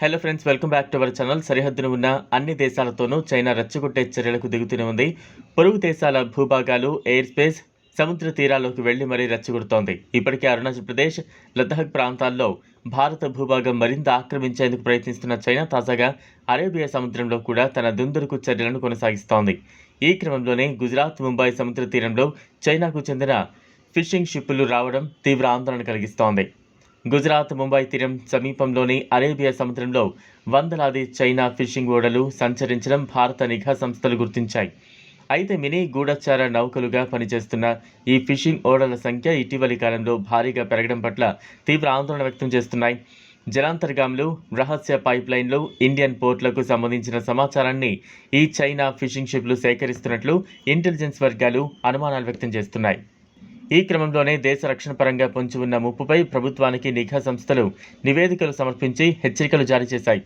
Hello friends welcome back to our channel సరిహద్దును ఉన్న అన్ని దేశాలతోనూ చైనా రచ్చగొట్టే చర్యలకు దిగుతూనే ఉంది. పొరుగు దేశాల భూభాగాలు ఎయిర్ స్పేస్ సముద్ర తీరాల్లోకి వెళ్ళి మరీ రెచ్చగొడుతోంది. ఇప్పటికే అరుణాచల్ ప్రదేశ్ లద్దాఖ్ ప్రాంతాల్లో భారత భూభాగం మరింత ఆక్రమించేందుకు ప్రయత్నిస్తున్న చైనా తాజాగా అరేబియా సముద్రంలో కూడా తన దుందుడుకు చర్యలను కొనసాగిస్తోంది. ఈ క్రమంలోనే గుజరాత్ ముంబై సముద్ర తీరంలో చైనాకు చెందిన ఫిషింగ్ షిప్పులు రావడం తీవ్ర ఆందోళన కలిగిస్తోంది. గుజరాత్ ముంబై తీరం సమీపంలోని అరేబియా సముద్రంలో వందలాది చైనా ఫిషింగ్ ఓడలు సంచరించడం భారత నిఘా సంస్థలు గుర్తించాయి. అయితే మినీ గూఢచార నౌకలుగా పనిచేస్తున్న ఈ ఫిషింగ్ ఓడల సంఖ్య ఇటీవలి కాలంలో భారీగా పెరగడం పట్ల తీవ్ర ఆందోళన వ్యక్తం చేస్తున్నాయి. జలాంతర్గాములు రహస్య పైప్లైన్లు ఇండియన్ పోర్ట్లకు సంబంధించిన సమాచారాన్ని ఈ చైనా ఫిషింగ్ షిప్లు సేకరిస్తున్నట్లు ఇంటెలిజెన్స్ వర్గాలు అనుమానాలు వ్యక్తం చేస్తున్నాయి. ఈ క్రమంలోనే దేశ రక్షణ పరంగా పొంచి ఉన్న ముప్పుపై ప్రభుత్వానికి నిఘా సంస్థలు నివేదికలు సమర్పించి హెచ్చరికలు జారీ చేశాయి.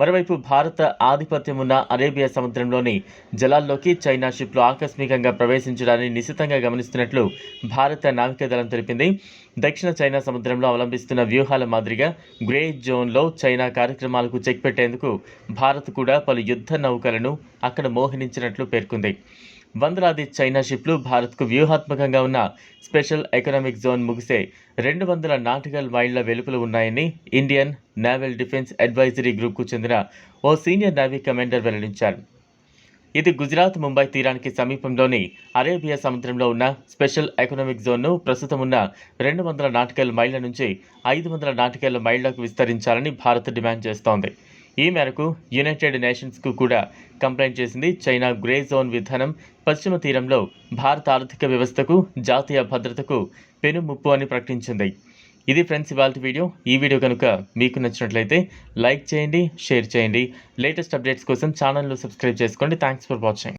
మరోవైపు భారత ఆధిపత్యం ఉన్న అరేబియా సముద్రంలోని జలాల్లోకి చైనా షిప్లు ఆకస్మికంగా ప్రవేశించడాన్ని నిశితంగా గమనిస్తున్నట్లు భారత నావికాదళం తెలిపింది. దక్షిణ చైనా సముద్రంలో అవలంబిస్తున్న వ్యూహాల మాదిరిగా గ్రే జోన్లో చైనా కార్యక్రమాలకు చెక్ పెట్టేందుకు భారత్ కూడా పలు యుద్ధ నౌకలను అక్కడ మోహనించినట్లు పేర్కొంది. వందలాది చైనా షిప్లు భారత్కు వ్యూహాత్మకంగా ఉన్న స్పెషల్ ఎకనామిక్ జోన్ ముగిసే రెండు వందల నాటికల్ మైళ్ళ వెలుపులు ఉన్నాయని ఇండియన్ నేవల్ డిఫెన్స్ అడ్వైజరీ గ్రూప్కు చెందిన ఓ సీనియర్ నేవీ కమాండర్ వెల్లడించారు. ఇది గుజరాత్ ముంబై తీరానికి సమీపంలోని అరేబియా సముద్రంలో ఉన్న స్పెషల్ ఎకనామిక్ జోన్ను ప్రస్తుతం ఉన్న రెండు వందల నాటికల్ మైళ్ళ నుంచి ఐదు వందల నాటికల్ మైళ్ళకు విస్తరించాలని భారత్ డిమాండ్ చేస్తోంది. ఈ మేరకు యునైటెడ్ నేషన్స్కు కూడా కంప్లైంట్ చేసింది చైనా గ్రే జోన్ విధానం. పశ్చిమ తీరంలో భారత ఆర్థిక వ్యవస్థకు జాతీయ భద్రతకు పెను ముప్పు అని ప్రకటించింది. ఇది ఫ్రెండ్స్ ఇవాళ వీడియో. ఈ వీడియో కనుక మీకు నచ్చినట్లయితే లైక్ చేయండి షేర్ చేయండి. లేటెస్ట్ అప్డేట్స్ కోసం ఛానల్ను సబ్స్క్రైబ్ చేసుకోండి. Thanks for watching.